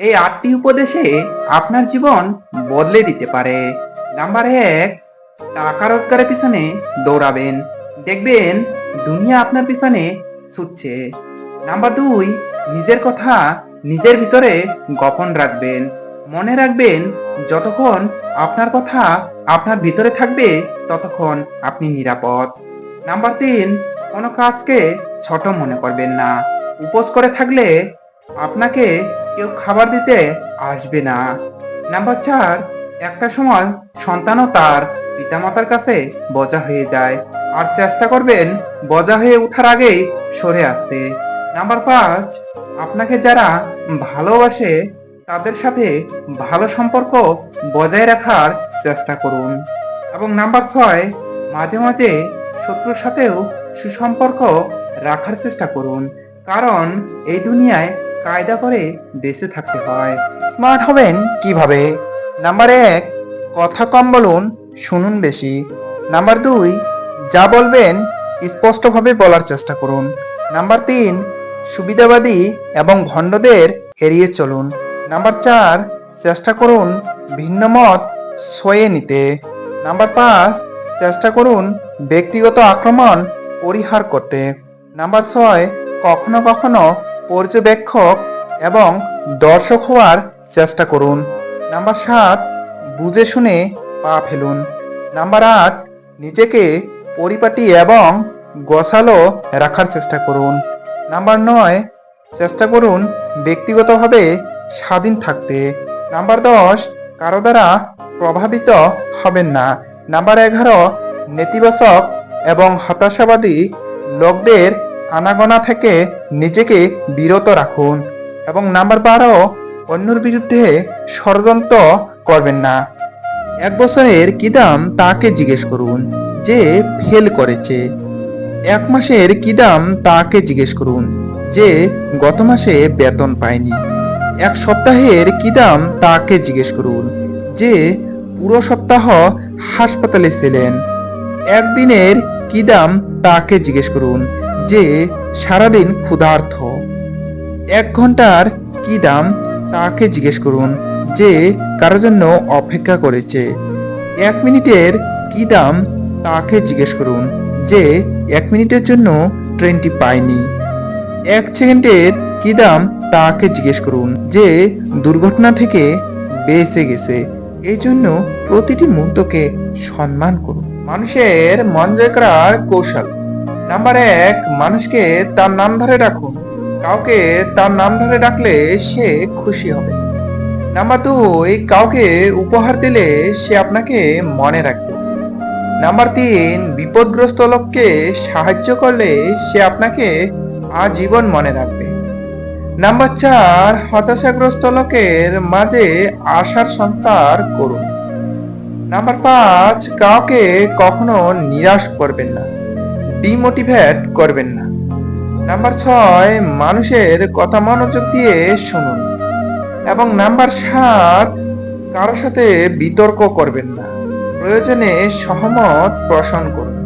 এই আটটি উপদেশে আপনার জীবন বদলে দিতে পারে। নাম্বার এক, টাকা রোজগারের পিছনে দৌড়াবেন। দেখবেন, দুনিয়া আপনার পিছনে ছুটছে। নাম্বার দুই, নিজের কথা নিজের ভিতরে গোপন রাখবেন। মনে রাখবেন, যতক্ষণ আপনার কথা আপনার ভিতরে থাকবে, ততক্ষণ আপনি নিরাপদ। নাম্বার তিন, কোনো কাজকে ছোট মনে করবেন না। উপোস করে থাকলে আপনাকে কেউ খাবার দিতে আসবে না। নাম্বার চার, একটা সময় সন্তানও তার পিতামাতার কাছে বজা হয়ে যায়। আর চেষ্টা করবেন বজা হয়ে ওঠার আগেই সরে আসতে। নাম্বার পাঁচ, আপনাকে যারা ভালোবাসে, তাদের সাথে ভালো সম্পর্ক বজায় রাখার চেষ্টা করুন। এবং নাম্বার ছয়, মাঝে মাঝে শত্রুর সাথেও সুসম্পর্ক রাখার চেষ্টা করুন। কারণ এই দুনিয়ায় কায়দা করে বেঁচে থাকতে হয়। স্মার্ট হবেন কীভাবে? নাম্বার এক, কথা কম বলুন, শুনুন বেশি। নাম্বার দুই, যা বলবেন স্পষ্টভাবে বলার চেষ্টা করুন। নাম্বার তিন, সুবিধাবাদী এবং ভণ্ডদের এড়িয়ে চলুন। নাম্বার চার, চেষ্টা করুন ভিন্ন মত সয়ে নিতে। নাম্বার পাঁচ, চেষ্টা করুন ব্যক্তিগত আক্রমণ পরিহার করতে। নাম্বার ছয়, কখনো কখনো পর্যবেক্ষক এবং দর্শক হওয়ার চেষ্টা করুন। নাম্বার সাত, বুঝে শুনে পা ফেলুন। নাম্বার আট, নিজেকে পরিপাটি এবং গোছালো রাখার চেষ্টা করুন। নাম্বার নয়, চেষ্টা করুন ব্যক্তিগতভাবে স্বাধীন থাকতে। নাম্বার দশ, কারও দ্বারা প্রভাবিত হবেন না। নাম্বার এগারো, নেতিবাচক এবং হতাশাবাদী লোকদের আনাগোনা থেকে নিজেকে বিরত রাখুন এবং নাম্বার বারো, অন্যর বিরুদ্ধে ষড়যন্ত্র করবেন না। এক বছরের কি দাম তাকে জিজ্ঞেস করুন যে ফেল করেছে। এক মাসের কি দাম তাকে জিজ্ঞেস করুন যে গত মাসে বেতন পায়নি। এক সপ্তাহের কি দাম তাকে জিজ্ঞেস করুন যে পুরো সপ্তাহ হাসপাতালে ছিলেন। একদিনের কি দাম তাকে জিজ্ঞেস করুন যে সারাদিন ক্ষুধার্থ এক ঘণ্টার কি দাম তাকে জিজ্ঞেস করুন, যে কারোর জন্য অপেক্ষা করেছে। এক মিনিটের কি দাম তাকে জিজ্ঞেস করুন, যে এক মিনিটের জন্য ট্রেনটি পায়নি। এক সেকেন্ডের কি দাম তাকে জিজ্ঞেস করুন, যে দুর্ঘটনা থেকে বেঁচে গেছে। এই জন্য প্রতিটি মুহূর্তকে সম্মান করুন। মানুষের মন জয় করার কৌশল। নাম্বার এক, মানুষকে তার নাম ধরে রাখুন কাউকে তার নাম ধরে ডাকলে সে খুশি হবে। নাম্বার দুই, কাউকে উপহার দিলে সে আপনাকে মনে রাখবে। নাম্বার তিন, বিপদগ্রস্ত লোককে সাহায্য করলে সে আপনাকে আজীবন মনে রাখবে। নাম্বার চার, হতাশাগ্রস্ত লোকের মাঝে আশার সন্তার করুন। নাম্বার পাঁচ, কাউকে কখনো নিরাশ করবেন না। ডিমোটিভেট করবেন না। নাম্বার ছয়, মানুষের কথা মনোযোগ দিয়ে শুনুন এবং নাম্বার সাত কারোর সাথে বিতর্ক করবেন না। প্রয়োজনে সহমত পোষণ করুন।